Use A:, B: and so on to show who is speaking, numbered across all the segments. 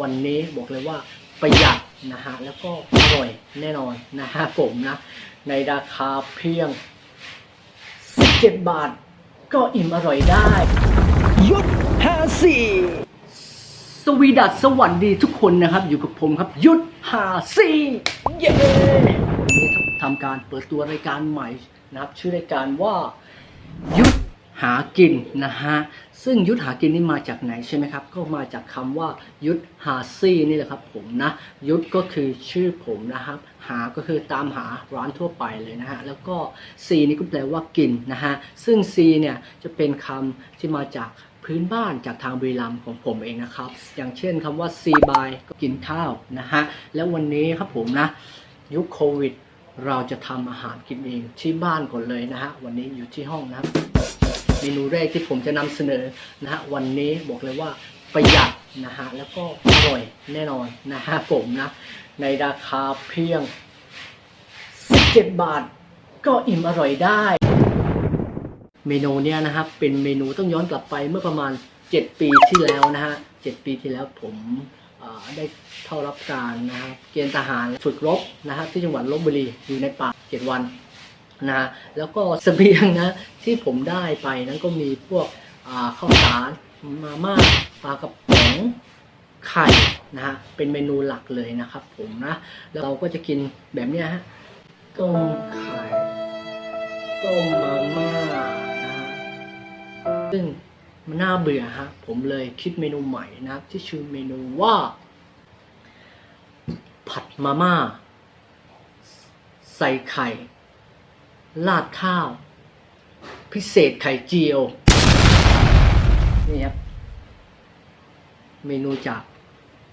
A: วันนี้บอกเลยว่าประหยัดนะฮะแล้วก็อร่อยแน่นอนนะฮะผมนะในราคาเพียง 17 บาท ก็อิ่มอร่อยได้ยุทธาสีสวีดัสสวัสดีทุกคนนะครับ อยู่กับผมครับ ยุทธาสีเย้วันนี้ทำการเปิดตัวรายการใหม่นะครับ ชื่อรายการว่ายุทธ หากินนะฮะซึ่งยุทธหากินนี่มาจากไหนใช่ไหมครับ ก็มาจากคำว่ายุทธหาซี่นี่แหละครับผมนะยุทธก็คือชื่อผมนะครับ หาก็คือตามหาร้านทั่วไปเลยนะฮะแล้วก็ซีนี่ก็แปลว่ากินนะฮะซึ่งซีเนี่ยจะเป็นคำที่มาจากพื้นบ้านจากทางบุรีรัมย์ของผมเองนะครับ อย่างเช่นคำว่าซีบายก็กินข้าวนะฮะแล้ววันนี้ครับผมนะยุคโควิด เราจะทำอาหารกินเองที่บ้านก่อนเลยนะฮะวันนี้อยู่ที่ห้องนะครับ เมนูแรกที่ผมจะนำเสนอนะฮะวันนี้บอกเลยว่าประหยัดนะฮะแล้วก็อร่อยแน่นอนนะฮะผมนะในราคาเพียง 17 บาท ก็อิ่มอร่อยได้ เมนูเนี้ยนะครับเป็นเมนูต้องย้อนกลับไปเมื่อประมาณ 7 ปีที่แล้วนะฮะ7ปีที่แล้วผมได้เข้ารับการนะครับเกณฑ์ทหารฝึกรบนะฮะที่จังหวัดลบบุรีอยู่ในป่า 7 วัน นะแล้วก็เสบียงนะที่ผมได้ไปนั้นก็มีพวกข้าวสารมาม่าปลากระป๋องไข่นะฮะเป็นเมนูหลักเลยนะครับผมนะแล้วเราก็จะกินแบบนี้ฮะต้มไข่ต้มมาม่านะฮะซึ่งมันน่าเบื่อฮะผมเลยคิดเมนูใหม่นะที่ชื่อเมนูว่า ผัดมาม่าใส่ไข่ ราดข้าว พิเศษไข่เจียว นี่ครับ เมนูจาก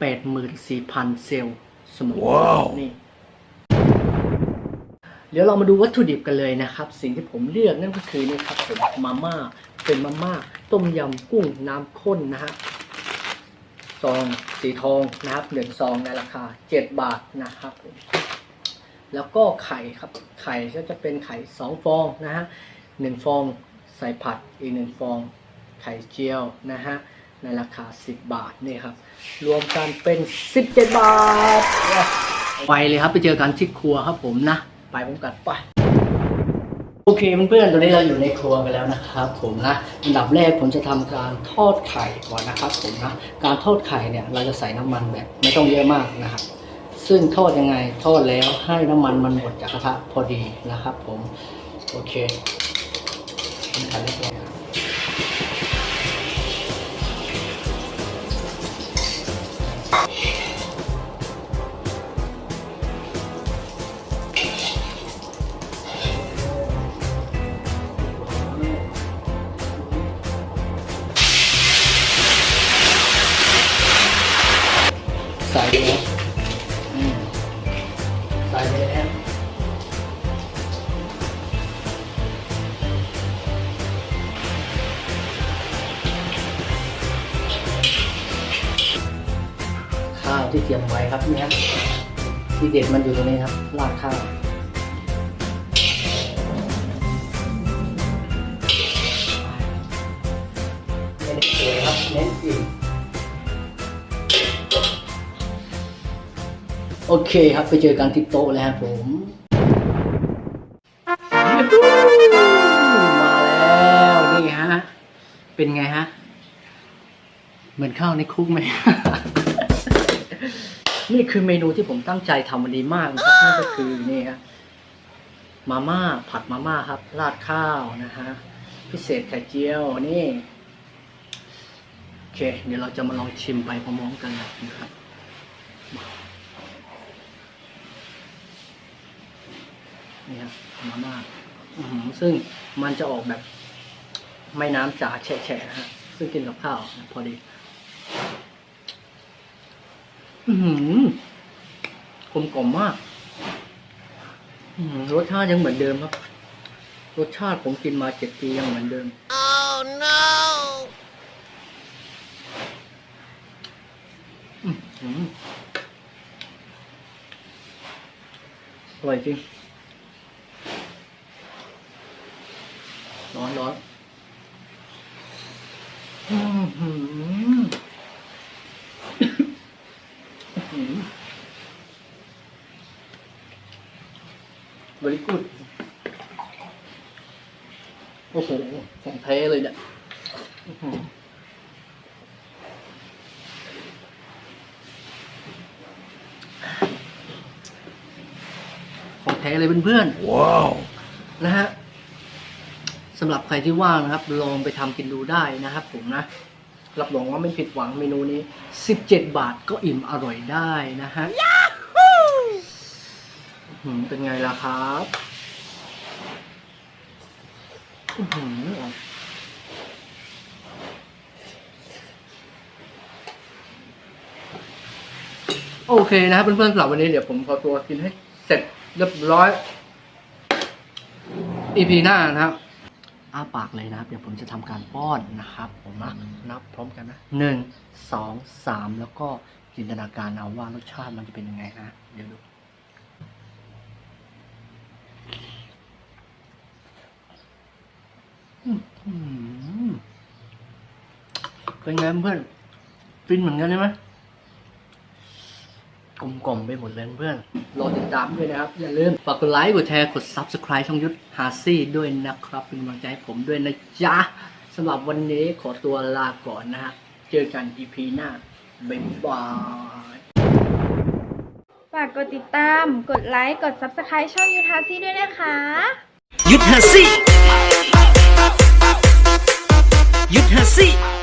A: 84,000 เซลล์สมอง
B: ว้าว
A: นี่เดี๋ยวเรามาดูวัตถุดิบกันเลยนะครับ สิ่งที่ผมเลือกนั่นก็คือนี่ครับผมมาม่าเป็นมาม่าต้มยำกุ้งน้ำข้นนะฮะซองสีทองนะครับหนึ่งซองในราคา 7 บาทนะครับผม แล้วก็ไข่ครับ ไข่ก็จะเป็นไข่สองฟองนะฮะหนึ่งฟองใส่ผัดอีกหนึ่งฟอง ไข่เจียวนะฮะในราคา 10 บาทนี่ครับ รวมกันเป็น 17 บาท ไปเลยครับไปเจอกันที่ครัวครับผมนะ ไปพร้อมกันไปโอเคเพื่อนๆตอนนี้เราอยู่ในครัวกันแล้วนะครับ ผมนะอันดับแรกผมจะทำการทอดไข่ก่อนนะครับ ผมนะการทอดไข่เนี่ยเราจะใส่น้ำมันแบบไม่ต้องเยอะมากนะครับ ซึ่งทอดยังไงทอดแล้วให้น้ำมันมันหมดจากกระทะพอดีนะครับ ผม โอเคเป็นการเรียบร้อย ที่เตรียมไว้ครับนี่ยที่เด็ดมันอยู่ตรงนี้ครับราดข้าวไม่ได้สวยครับเน้นอิ่มโอเคครับไปเจอกันที่โต๊ะแล้วครับผมมาแล้วนี่ฮะเป็นไงฮะ เหมือนข้าวในคุกไหม นี่คือเมนูที่ผมตั้งใจทำวันนี้มากนะครับนั่นก็คือนี่ครับมาม่าผัดมาม่าครับ ราดข้าวนะฮะพิเศษไข่เจียวนี่โอเค เดี๋ยวเราจะมาลองชิมไปพร้อมๆกันเลยนะครับนี่ครับมาม่าอื้อหือซึ่งมันจะออกแบบไม่น้ำจ๋าแฉะๆนะฮะซึ่งกินกับข้าวพอดี กลมกล่อมมากอื้อหือรสชาติยังเหมือนเดิมครับ รสชาติผมกินมาเจ็ดปียังเหมือนเดิม
B: Oh no!
A: อื้อหืออร่อยจริง ร้อนร้อนอือหือ หืม very good โอ้โหของแท้เลยเนี่ยอื้อหือของแท้เลยเพื่อนๆ
B: ว้าว
A: นะฮะสำหรับใครที่ว่างนะครับ ลองไปทำกินดูได้นะครับผมนะ รับรองว่าไม่ผิดหวังเมนูนี้ 17 บาทก็อิ่มอร่อยได้นะฮะอื้อหือ เป็นไงล่ะครับอื้อหือโอเคนะครับเพื่อนๆสำหรับวันนี้เดี๋ยวผมขอตัวกินให้เสร็จเรียบร้อยอีพีหน้านะครับอ้าปากเลยนะครับ เดี๋ยวผมจะทำการป้อนนะครับ ผมนะนับพร้อมกันนะหนึ่งสองสามแล้วก็จินตนาการเอาว่ารสชาติมันจะเป็นยังไงนะ เดี๋ยวดู อื้อหือ เป็นไงเพื่อนฟินเหมือนกันใช่ไหมกลมๆไปหมดเลยเพื่อนรอติดตามด้วยนะครับ อย่าลืมฝากกดไลค์กดแชร์กด Subscribe ช่องยุทธฮาซี่ด้วยนะครับ เป็นกำลังใจให้ผมด้วยนะจ๊ะสำหรับวันนี้ขอตัวลาก่อนนะฮะ เจอกัน EP หน้า บ๊ายบาย
C: ฝากกดติดตาม กดไลค์ กด Subscribe ช่องยูทาซี่ด้วยนะคะ
B: ยุทธซี่ ยุทธซี่